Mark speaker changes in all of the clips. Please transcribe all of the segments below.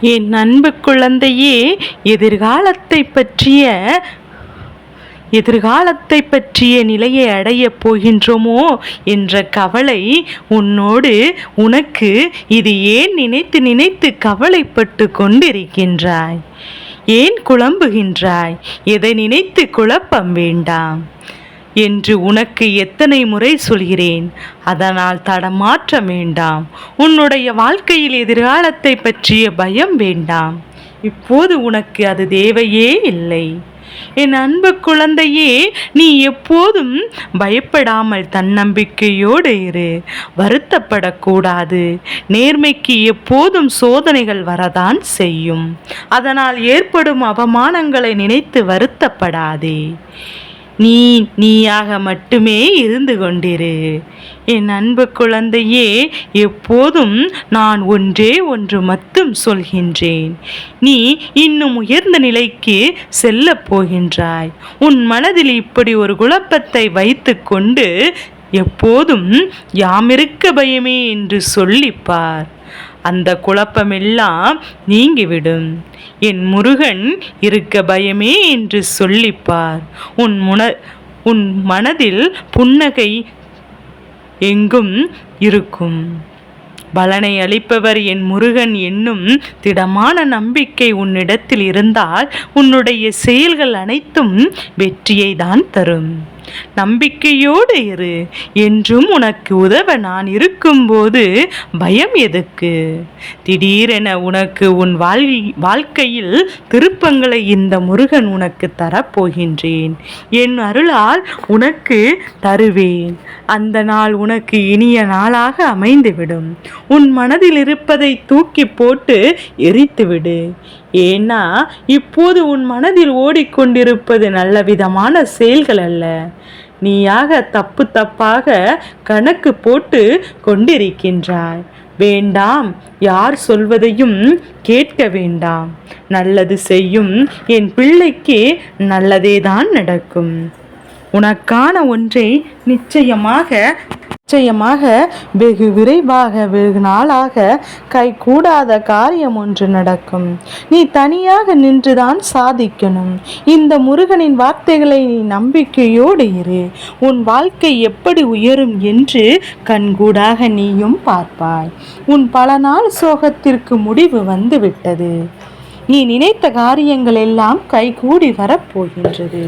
Speaker 1: என் அன்பு குழந்தையே எதிர்காலத்தை பற்றிய எதிர்காலத்தை பற்றிய நிலையை அடையப் போகின்றோமோ என்ற கவலை உன்னோடு உனக்கு இது ஏன் நினைத்து நினைத்து கவலைப்பட்டு கொண்டிருக்கின்றாய்? ஏன் குழம்புகின்றாய்? எதை நினைத்து குழப்பம் வேண்டாம். என்று உனக்கு எத்தனை முறை சொல்கிறேன். அதனால் தடமாற்றம் வேண்டாம். உன்னுடைய வாழ்க்கையில் எதிர்காலத்தை பற்றிய பயம் வேண்டாம். இப்போது உனக்கு அது தேவையே இல்லை. என் அன்பு குழந்தையே நீ எப்போதும் பயப்படாமல் தன்னம்பிக்கையோடு இரு. வருத்தப்படக்கூடாது. நேர்மைக்கு எப்போதும் சோதனைகள் வரதான் செய்யும். அதனால் ஏற்படும் அவமானங்களை நினைத்து வருத்தப்படாதே. நீ நீயாக மட்டுமே இருந்து கொண்டிரு. என் அன்பு குழந்தையே எப்போதும் நான் ஒன்றே ஒன்று மட்டும் சொல்கின்றேன். நீ இன்னும் உயர்ந்த நிலைக்கு செல்லப் போகின்றாய். உன் மனதில் இப்படி ஒரு குழப்பத்தை வைத்துக்கொண்டு எப்போதும் யாமிருக்க பயமே என்று சொல்லிப்பார் அந்த குழப்பமெல்லாம் நீங்கிவிடும். என் முருகன் இருக்க பயமே என்று சொல்லிப்பார். உன் முன உன் மனதில் புன்னகை எங்கும் இருக்கும். பலனை அளிப்பவர் என் முருகன் என்னும் திடமான நம்பிக்கை உன்னிடத்தில் இருந்தால் உன்னுடைய செயல்கள் அனைத்தும் வெற்றியை தான் தரும். நம்பிக்கையோடு இரு. என்றும் உனக்கு உதவ நான் இருக்கும்போது பயம் எதுக்கு? திடீரென உனக்கு உன் வாழ் வாழ்க்கையில் திருப்பங்களை இந்த முருகன் உனக்கு தரப்போகின்றேன். என் அருளால் உனக்கு தருவேன். அந்த நாள் உனக்கு இனிய நாளாக அமைந்துவிடும். உன் மனதில் இருப்பதை தூக்கி போட்டு எரித்துவிடு. ஏன்னா இப்போது உன் மனதில் ஓடிக்கொண்டிருப்பது நல்ல விதமான செயல்கள் அல்ல. நீயாக தப்பு தப்பாக கணக்கு போட்டு கொண்டிருக்கின்றாய். வேண்டாம் யார் சொல்வதையும் கேட்க வேண்டாம். நல்லது செய்யும் என் பிள்ளைக்கு நல்லதே தான் நடக்கும். உனக்கான ஒன்றை நிச்சயமாக நிச்சயமாக வெகு விரைவாக வெகு நாளாக கைகூடாத காரியம் ஒன்று நடக்கும். நீ தனியாக நின்றுதான் சாதிக்கணும். இந்த முருகனின் வார்த்தைகளை நீ நம்பிக்கையோடு இரு. உன் வாழ்க்கை எப்படி உயரும் என்று கண்கூடாக நீயும் பார்ப்பாய். உன் பல நாள் சோகத்திற்கு முடிவு வந்து விட்டது நீ நினைத்த காரியங்கள் எல்லாம் கைகூடி வரப்போகின்றது.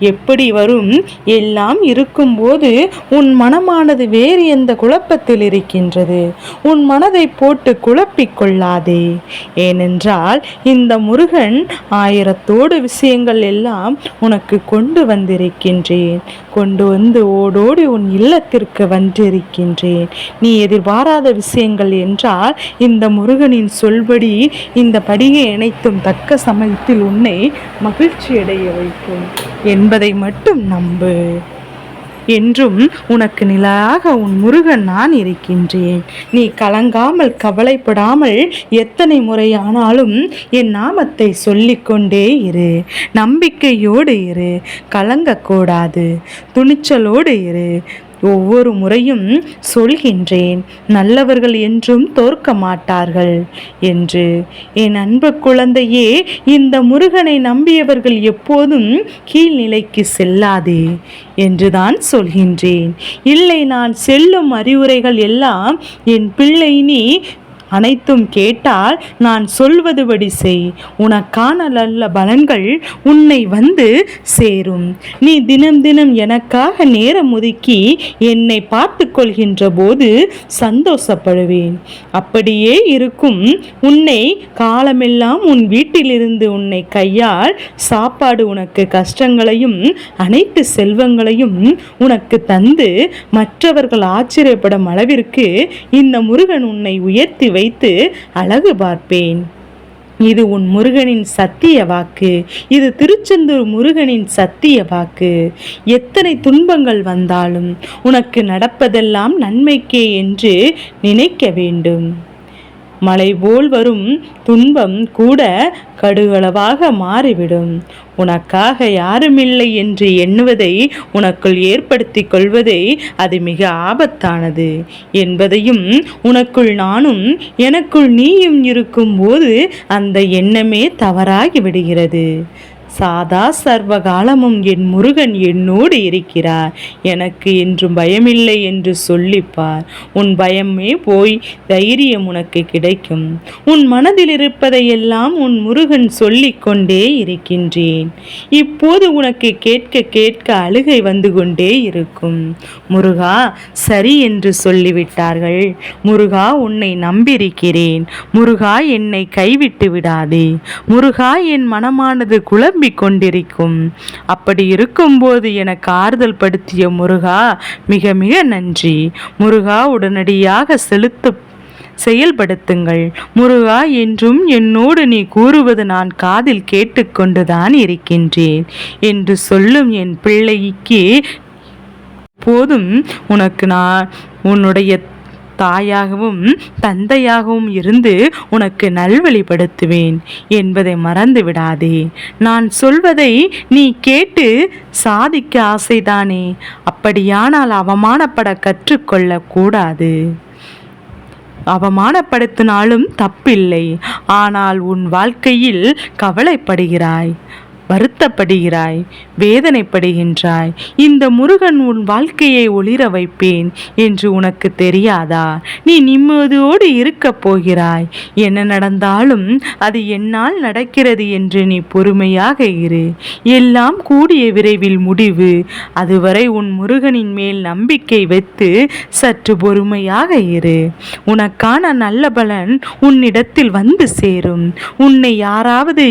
Speaker 1: எப்படி வரும்? எல்லாம் இருக்கும்போது உன் மனமானது வேறு எந்த குழப்பத்தில் இருக்கின்றது. உன் மனதை போட்டு குழப்பிக் கொள்ளாதே. ஏனென்றால் இந்த முருகன் ஆயிரத்தோடு விஷயங்கள் எல்லாம் உனக்கு கொண்டு வந்திருக்கின்றேன். கொண்டு வந்து ஓடோடி உன் இல்லத்திற்கு வந்திருக்கின்றேன். நீ எதிர்பாராத விஷயங்கள் என்றால் இந்த முருகனின் சொல்படி இந்த படிகை இணைத்தும் தக்க சமயத்தில் உன்னை மகிழ்ச்சியடைய வைக்கும். என்பதை மட்டும் நம்பு. என்றும் உனக்கு நிலையாக உன் முருகன் நான் இருக்கின்றேன். நீ கலங்காமல் கவலைப்படாமல் எத்தனை முறையானாலும் என் நாமத்தை சொல்லிக்கொண்டே இரு. நம்பிக்கையோடு இரு. கலங்கக்கூடாது. துணிச்சலோடு இரு. ஒவ்வொரு முறையும் சொல்கின்றேன் நல்லவர்கள் என்றும் தோற்க மாட்டார்கள் என்று. என் அன்பு குழந்தையே இந்த முருகனை நம்பியவர்கள் எப்போதும் கீழ்நிலைக்கு செல்லாதே என்றுதான் சொல்கின்றேன். இல்லை நான் செல்லும் அறிவுரைகள் எல்லாம் என் பிள்ளை நீ அனைத்தும் கேட்டால் நான் சொல்வதுபடி செய். உனக்கான நல்ல பலன்கள் உன்னை வந்து சேரும். நீ தினம் தினம் எனக்காக நேரம் ஒதுக்கி என்னை பார்த்து கொள்கின்ற போது சந்தோஷப்படுவேன். அப்படியே இருக்கும் உன்னை காலமெல்லாம் உன் வீட்டிலிருந்து உன்னை கையால் சாப்பாடு உனக்கு கஷ்டங்களையும் அனைத்து செல்வங்களையும் உனக்கு தந்து மற்றவர்கள் ஆச்சரியப்படும் அளவிற்கு இந்த முருகன் உன்னை உயர்த்தி வைத்து அழகு பார்ப்பேன். இது உன் முருகனின் சத்திய வாக்கு. இது திருச்செந்தூர் முருகனின் சத்திய வாக்கு. எத்தனை துன்பங்கள் வந்தாலும் உனக்கு நடப்பதெல்லாம் நன்மைக்கே என்று நினைக்க வேண்டும். மலை போல் வரும் துன்பம் கூட கடுகளவாக மாறிவிடும். உனக்காக யாருமில்லை என்று எண்ணுவதை உனக்குள் ஏற்படுத்தி கொள்வதை அது மிக ஆபத்தானது. என்பதையும் உனக்குள் நானும் எனக்குள் நீயும் இருக்கும்போது அந்த எண்ணமே தவறாகி விடுகிறது சாதா சர்வகாலமும் என் முருகன் என்னோடு இருக்கிறார். எனக்கு என்றும் பயமில்லை என்று சொல்லிப்பார். உன் பயமே போய் தைரியம் உனக்கு கிடைக்கும். உன் மனதில் இருப்பதையெல்லாம் உன் முருகன் சொல்லிக் கொண்டே இருக்கின்றேன். இப்போது உனக்கு கேட்க கேட்க அழுகை வந்து கொண்டே இருக்கும். முருகா சரி என்று சொல்லிவிட்டார்கள். முருகா உன்னை நம்பியிருக்கிறேன். முருகா என்னை கைவிட்டு விடாதே. முருகா என் மனமானது குழம்பிக் கொண்டிருக்கும். அப்படி இருக்கும்போது எனக்கு ஆறுதல் படுத்திய முருகா மிக மிக நன்றி. முருகா உடனடியாக செலுத்து செயல்படுத்துங்கள். முருகா என்றும் என்னோடு நீ கூறுவது நான் காதில் கேட்டுக்கொண்டுதான் இருக்கின்றேன். என்று சொல்லும் என் பிள்ளைக்கு போதும் உனக்கு நான் உன்னுடைய தாயாகவும் தந்தையாகவும் இருந்து உனக்கு நல்வழிப்படுத்துவேன் என்பதை மறந்து விடாதே நான் சொல்வதை நீ கேட்டு சாதிக்க ஆசைதானே. அப்படியானால் அவமானப்பட கற்றுக்கொள்ளக்கூடாது. அவமானப்படுத்தினாலும் தப்பில்லை. ஆனால் உன் வாழ்க்கையில் கவலைப்படுகிறாய் வருத்தப்படுகிறாய். வேதனைப்படுகின்றாய். இந்த முருகன் உன் வாழ்க்கையை ஒளிர வைப்பேன் என்று உனக்கு தெரியாதா? நீ நிம்மதியோடு இருக்கப் போகிறாய். என்ன நடந்தாலும் அது என்னால் நடக்கிறது என்று நீ பொறுமையாக இரு. எல்லாம் கூடிய விரைவில் முடிவு. அதுவரை உன் முருகனின் மேல் நம்பிக்கை வைத்து சற்று பொறுமையாக இரு. உனக்கான நல்ல பலன் உன்னிடத்தில் வந்து சேரும். உன்னை யாராவது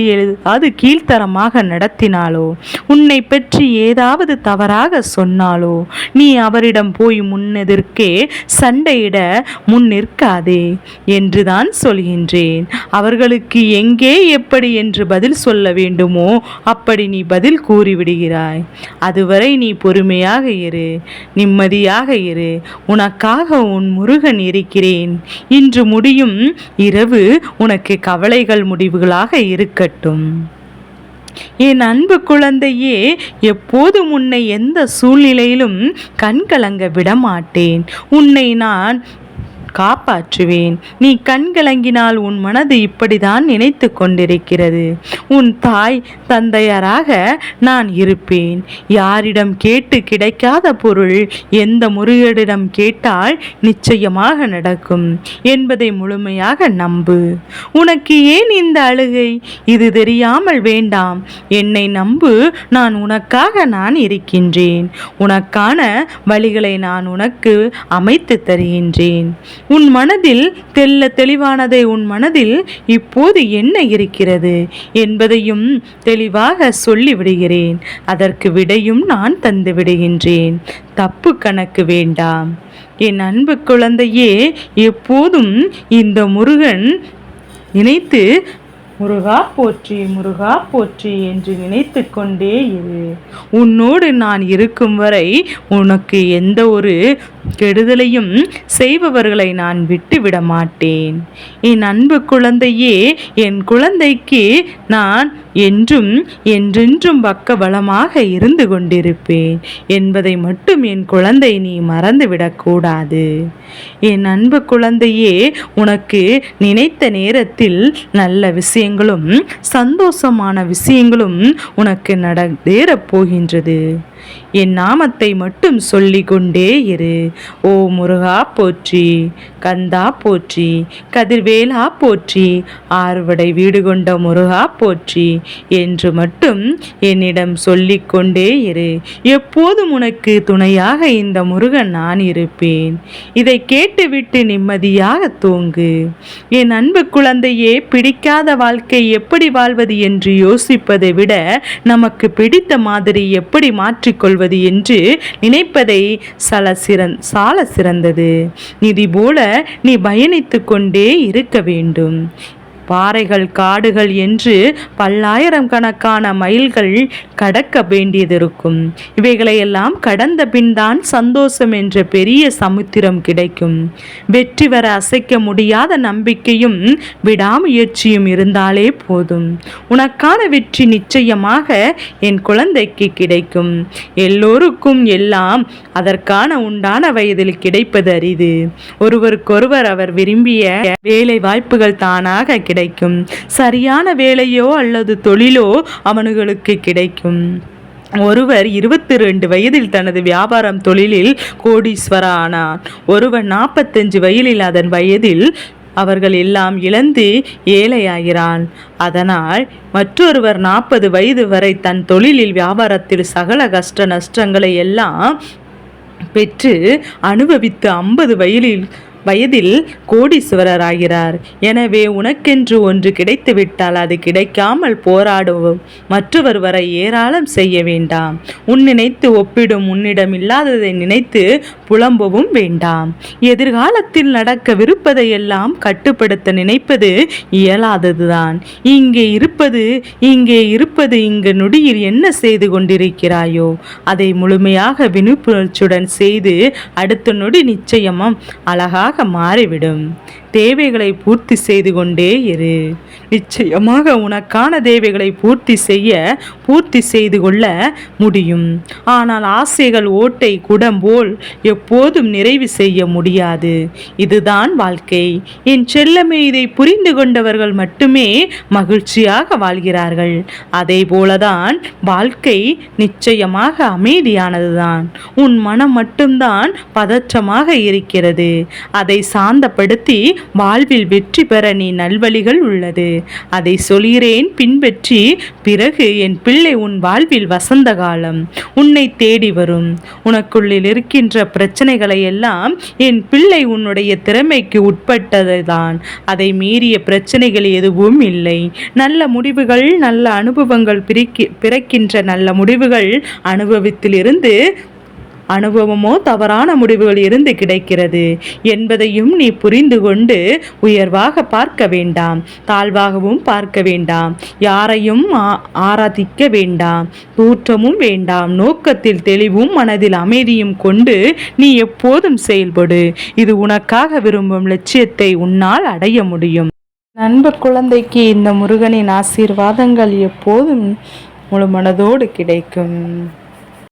Speaker 1: அது கீழ்த்தரமாக நடத்தினாலோ உன்னை பற்றி ஏதாவது தவறாக சொன்னாலோ நீ அவரிடம் போய் முன்னெதிர்க்கே சண்டையிட முன் நிற்காதே என்றுதான் சொல்கின்றேன். அவர்களுக்கு எங்கே எப்படி என்று பதில் சொல்ல வேண்டுமோ அப்படி நீ பதில் கூறிவிடுகிறாய். அதுவரை நீ பொறுமையாக இரு நிம்மதியாக இரு. உனக்காக உன் முருகன் இருக்கிறேன். இன்று முடியும் இரவு உனக்கு கவலைகள் முடிவுகளாக இருக்கட்டும். என் அன்பு குழந்தையே எப்போதும் உன்னை எந்த சூழ்நிலையிலும் கண்கலங்க விடமாட்டேன். உன்னை நான் காப்பாற்றுவேன். நீ கண்கலங்கினால் உன் மனது இப்படிதான் நினைத்து கொண்டிருக்கிறது. உன் தாய் தந்தையராக நான் இருப்பேன். யாரிடம் கேட்டு கிடைக்காத பொருள் எந்த முருகனிடம் கேட்டால் நிச்சயமாக நடக்கும் என்பதை முழுமையாக நம்பு. உனக்கு ஏன் இந்த அழுகை? இது தெரியாமல் வேண்டாம். என்னை நம்பு. நான் உனக்காக நான் இருக்கின்றேன். உனக்கான வழிகளை நான் உனக்கு அமைத்து தருகின்றேன். உன் மனதில் தெல்ல தெளிவானதை உன் மனதில் இப்போது என்ன இருக்கிறது என்பதையும் தெளிவாக சொல்லிவிடுகிறேன். அதற்கு விடையும் நான் தந்து விடுகின்றேன். தப்பு கணக்கு வேண்டாம். என் அன்பு குழந்தையே எப்போதும் இந்த முருகன் நினைத்து முருகா போற்றி முருகா போற்றி என்று நினைத்து கொண்டே இரு. உன்னோடு நான் இருக்கும் வரை உனக்கு எந்த ஒரு கெடுதலையும் செய்பவர்களை நான் விட்டுவிட மாட்டேன் என் அன்பு குழந்தையே என் குழந்தைக்கு நான் என்றும் என்றென்றும் பக்க பலமாக இருந்து கொண்டிருப்பேன். என்பதை மட்டும் என் குழந்தை நீ மறந்துவிடக்கூடாது என் அன்பு குழந்தையே உனக்கு நினைத்த நேரத்தில் நல்ல விஷயங்களும் சந்தோஷமான விஷயங்களும் உனக்கு நடந்தேறப் போகின்றது. என் நாமத்தை மட்டும் சொல்லி கொண்டே இரு. ஓ முருகா போற்றி கந்தா போற்றி கதிர்வேலா போற்றி ஆறுவடை வீடு கொண்ட முருகா போற்றி என்று மட்டும் என்னிடம் சொல்லிக்கொண்டே இரு. எப்போதும் உனக்கு துணையாக இந்த முருகன் நான் இருப்பேன். இதை கேட்டுவிட்டு நிம்மதியாக தூங்கு. என் அன்பு குழந்தையே பிடிக்காத வாழ்க்கை எப்படி வாழ்வது என்று யோசிப்பதை விட நமக்கு பிடித்த மாதிரி எப்படி மாற்றிக்கொள்வது என்று நினைப்பதை சல சிறந் சால சிறந்தது. நிதி போல நீ பயணித்து கொண்டே இருக்க வேண்டும். பாறைகள் காடுகள் என்று பல்லாயிரம் கணக்கான மைல்கள் கடக்க வேண்டியதிருக்கும். இவைகளையெல்லாம் கடந்த பின்தான் சந்தோஷம் என்ற பெரிய சமுத்திரம் கிடைக்கும். வெற்றி வர அசைக்க முடியாத நம்பிக்கையும் விடாமுயற்சியும் இருந்தாலே போதும். உனக்கான வெற்றி நிச்சயமாக என் குழந்தைக்கு கிடைக்கும். எல்லோருக்கும் எல்லாம் அதற்கான உண்டான வயதில் கிடைப்பது அரிது. ஒருவருக்கொருவர் அவர் விரும்பிய வேலை வாய்ப்புகள் தானாக கிடைக்கும். சரியான வேலையோ அல்லது தொழிலோ அவனுகளுக்கு கிடைக்கும். ஒருவர் இருபத்தி ரெண்டு வயதில் தனது வியாபாரம் தொழிலில் கோடீஸ்வர ஆனார் ஒருவர் நாற்பத்தஞ்சு வயதில் அதன் வயதில் அவர்கள் எல்லாம் இழந்து ஏழையாகிறான். அதனால் மற்றொருவர் நாற்பது வயது வரை தன் தொழிலில் வியாபாரத்தில் சகல கஷ்ட நஷ்டங்களை எல்லாம் பெற்று அனுபவித்து ஐம்பது வயலில் வயதில் கோடீஸ்வரர் ஆகிறார் எனவே உனக்கென்று ஒன்று கிடைத்துவிட்டால் அது கிடைக்காமல் போராடவும். மற்றவர் வரை ஏராளம் செய்ய வேண்டாம். உன் நினைத்து ஒப்பிடும் உன்னிடம் இல்லாததை நினைத்து புலம்பவும் வேண்டாம். எதிர்காலத்தில் நடக்கவிருப்பதையெல்லாம் கட்டுப்படுத்த நினைப்பது இயலாததுதான். இங்கே இருப்பது இங்கே இருப்பது இங்கு நொடியில் என்ன செய்து கொண்டிருக்கிறாயோ அதை முழுமையாக வினுப்புணர்ச்சியுடன் செய்து அடுத்த நொடி நிச்சயமும் அழகாக மாறிவிடும். தேவைகளை பூர்த்தி செய்து கொண்டே இரு. நிச்சயமாக உனக்கான தேவைகளை பூர்த்தி செய்ய பூர்த்தி செய்து கொள்ள முடியும். ஆனால் ஆசைகள் ஓட்டை குடம் போல் எப்போதும் நிறைவு செய்ய முடியாது. இதுதான் வாழ்க்கை. என் செல்லமே இதை புரிந்து கொண்டவர்கள் மட்டுமே மகிழ்ச்சியாக வாழ்கிறார்கள். அதே போலதான் வாழ்க்கை நிச்சயமாக அமைதியானதுதான். உன் மனம் மட்டும்தான் பதற்றமாக இருக்கிறது. அதை சாந்தப்படுத்தி வாழ்வில் வெற்றி பெற நீ நல்வழிகள் உள்ளது. அதை சொல்கிறேன் பின்பற்றி பிறகு என் பிள்ளை உன் வாழ்வில் வசந்த காலம் உன்னை தேடி வரும். உனக்குள்ளில் இருக்கின்ற பிரச்சனைகளை எல்லாம் என் பிள்ளை உன்னுடைய திறமைக்கு உட்பட்டதுதான். அதை மீறிய பிரச்சனைகள் எதுவும் இல்லை. நல்ல முடிவுகள் நல்ல அனுபவங்கள் பிரிக்கி பிறக்கின்ற நல்ல முடிவுகள் அனுபவத்திலிருந்து அனுபவமோ தவறான முடிவுகள் இருந்து கிடைக்கிறது. என்பதையும் நீ புரிந்து கொண்டு உயர்வாக பார்க்க வேண்டாம். தாழ்வாகவும் பார்க்க வேண்டாம். யாரையும் ஆராதிக்க வேண்டாம். தூற்றமும் வேண்டாம். நோக்கத்தில் தெளிவும் மனதில் அமைதியும் கொண்டு நீ எப்போதும் செயல்படு. இது உனக்காக விரும்பும் லட்சியத்தை உன்னால் அடைய முடியும். நண்பர் குழந்தைக்கு இந்த முருகனின் ஆசீர்வாதங்கள் எப்போதும் முழு மனதோடு கிடைக்கும்.